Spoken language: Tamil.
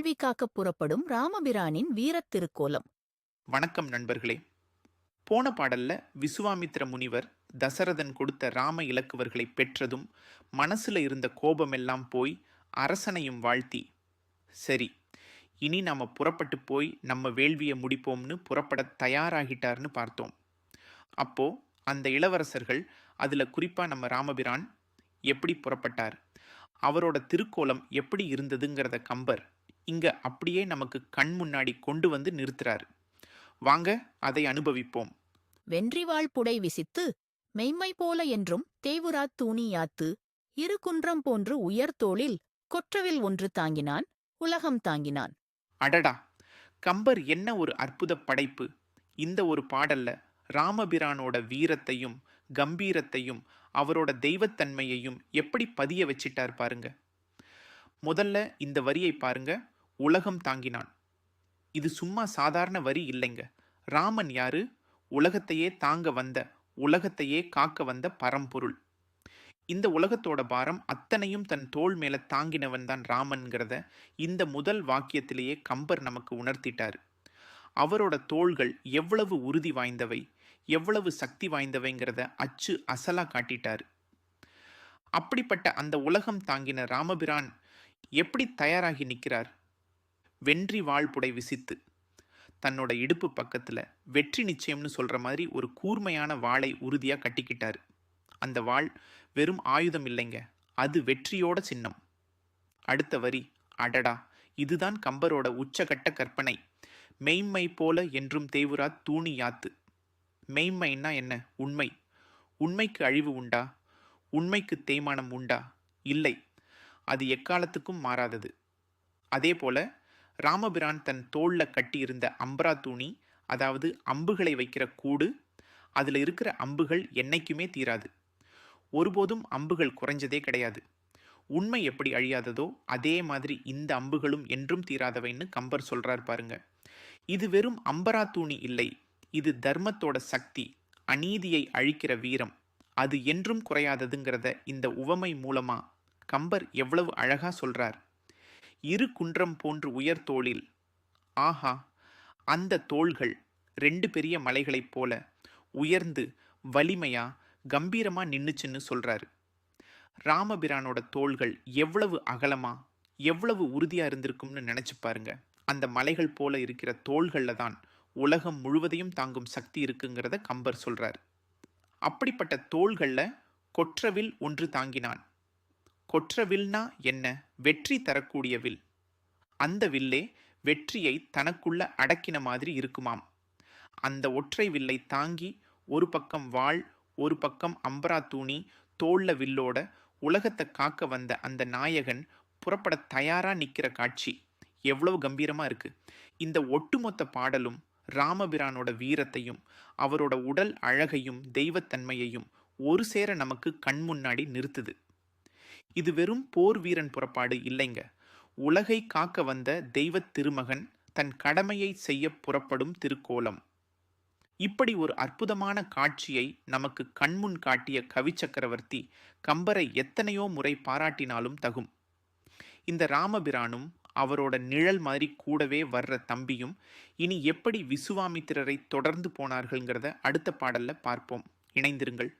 வாழ்வி காக்க புறப்படும் ராமபிரானின் வீரத் திருக்கோலம். வணக்கம் நண்பர்களே. போன பாடல்ல விசுவாமித்ர முனிவர் தசரதன் கொடுத்த ராம இலக்குவர்களை பெற்றதும் மனசுல இருந்த கோபமெல்லாம் போய் அரசனையும் வாழ்த்தி. சரி இனி நாம புறப்பட்டு போய் நம்ம வேள்வியை முடிப்போம்னு புறப்பட தயாராகிட்டார்னு பார்த்தோம். அப்போ அந்த இளவரசர்கள் அதுல குறிப்பா நம்ம ராமபிரான் எப்படி புறப்பட்டார்? அவரோட திருக்கோலம் எப்படி இருந்ததுங்கிறத கம்பர். இங்க அப்படியே நமக்கு கண் முன்னாடி கொண்டு வந்து நிறுத்துறாரு. வாங்க அதை அனுபவிப்போம். வென்றிவாள் புடை விசித்து மெய்மை போல என்றும் தேவுராத் தூணி யாத்து இரு குன்றம் போன்று உயர்தோளில் கொற்றவில் ஒன்று தாங்கினான் உலகம் தாங்கினான். அடடா! கம்பர் என்ன ஒரு அற்புத படைப்பு. இந்த ஒரு பாடல்ல ராமபிரானோட வீரத்தையும் கம்பீரத்தையும் அவரோட தெய்வத்தன்மையையும் எப்படி பதிய வச்சிட்டார் பாருங்க. முதல்ல இந்த வரியை பாருங்க. உலகம் தாங்கினான். இது சும்மா சாதாரண வரி இல்லைங்க. ராமன் யாரு? உலகத்தையே தாங்க வந்த உலகத்தையே காக்க வந்த பரம்பொருள். இந்த உலகத்தோட பாரம் அத்தனையும் தன் தோள் மேல தாங்கினவன் தான் ராமன்கிறத இந்த முதல் வாக்கியத்திலேயே கம்பர் நமக்கு உணர்த்திட்டார். அவரோட தோள்கள் எவ்வளவு உறுதி வாய்ந்தவை எவ்வளவு சக்தி வாய்ந்தவைங்கிறத அச்சு அசலா காட்டிட்டார். அப்படிப்பட்ட அந்த உலகம் தாங்கின ராமபிரான் எப்படி தயாராகி நிற்கிறார்? வென்றி வாழ்புடை விசித்து தன்னோட இடுப்பு பக்கத்தில் வெற்றி நிச்சயம்னு சொல்கிற மாதிரி ஒரு கூர்மையான வாளை உறுதியாக கட்டிக்கிட்டார். அந்த வாள் வெறும் ஆயுதம் இல்லைங்க அது வெற்றியோட சின்னம். அடுத்த வரி அடடா இதுதான் கம்பரோட உச்சகட்ட கற்பனை. மெய்மை போல என்றும் தேவுரா தூணி யாத்து. மெய்மைன்னா என்ன? உண்மை. உண்மைக்கு அழிவு உண்டா? உண்மைக்கு தேய்மானம் உண்டா? இல்லை. அது எக்காலத்துக்கும் மாறாதது. அதே போல ராமபிரான் தன் தோளில் கட்டியிருந்த அம்பரா தூணி அதாவது அம்புகளை வைக்கிற கூடு அதில் இருக்கிற அம்புகள் என்னைக்குமே தீராது. ஒருபோதும் அம்புகள் குறைஞ்சதே கிடையாது. உண்மை எப்படி அழியாததோ அதே மாதிரி இந்த அம்புகளும் என்றும் தீராதவைன்னு கம்பர் சொல்கிறார் பாருங்க. இது வெறும் அம்பரா தூணி இல்லை இது தர்மத்தோட சக்தி அநீதியை அழிக்கிற வீரம். அது என்றும் குறையாததுங்கிறத இந்த உவமை மூலமாக கம்பர் எவ்வளவு அழகா சொல்றார். இரு குன்றம் போன்று உயர் தோளில் ஆஹா அந்த தோள்கள் ரெண்டு பெரிய மலைகளைப் போல உயர்ந்து வலிமையா கம்பீரமா நின்னுச்சுன்னு சொல்றாரு. ராமபிரானோட தோள்கள் எவ்வளவு அகலமா எவ்வளவு உறுதியா இருந்திருக்கும்னு நினைச்சு பாருங்க. அந்த மலைகள் போல இருக்கிற தோள்களில் தான் உலகம் முழுவதையும் தாங்கும் சக்தி இருக்குங்கிறத கம்பர் சொல்றார். அப்படிப்பட்ட தோள்களில் கொற்றவில் ஒன்று தாங்கினான். கொற்றவில்னா என்ன? வெற்றி தரக்கூடிய வில். அந்த வில்லே வெற்றியை தனக்குள்ள அடக்கின மாதிரி இருக்குமாம். அந்த ஒற்றை வில்லை தாங்கி ஒரு பக்கம் வாள் ஒரு பக்கம் அம்பரா தூணி தோல்ல வில்லோட உலகத்தை காக்க வந்த அந்த நாயகன் புறப்பட தயாரா நிற்கிற காட்சி. எவ்வளவு கம்பீரமா இருக்கு. இந்த ஒட்டுமொத்த பாடலும் ராமபிரானோட வீரத்தையும் அவரோட உடல் அழகையும் தெய்வத்தன்மையையும் ஒரு சேர நமக்கு கண் முன்னாடி நிறுத்துது. இது வெறும் போர் வீரன் புறப்பாடு இல்லைங்க. உலகை காக்க வந்த தெய்வத் திருமகன் தன் கடமையை செய்ய புறப்படும் திருக்கோலம். இப்படி ஒரு அற்புதமான காட்சியை நமக்கு கண்முன் காட்டிய கவி சக்கரவர்த்தி கம்பரை எத்தனையோ முறை பாராட்டினாலும் தகும். இந்த ராமபிரானும் அவரோட நிழல் மாதிரி கூடவே வர்ற தம்பியும் இனி எப்படி விசுவாமித்திரரை தொடர்ந்து போனார்கள்ங்கிறத அடுத்த பாடல்ல பார்ப்போம். இணைந்திருங்கள்.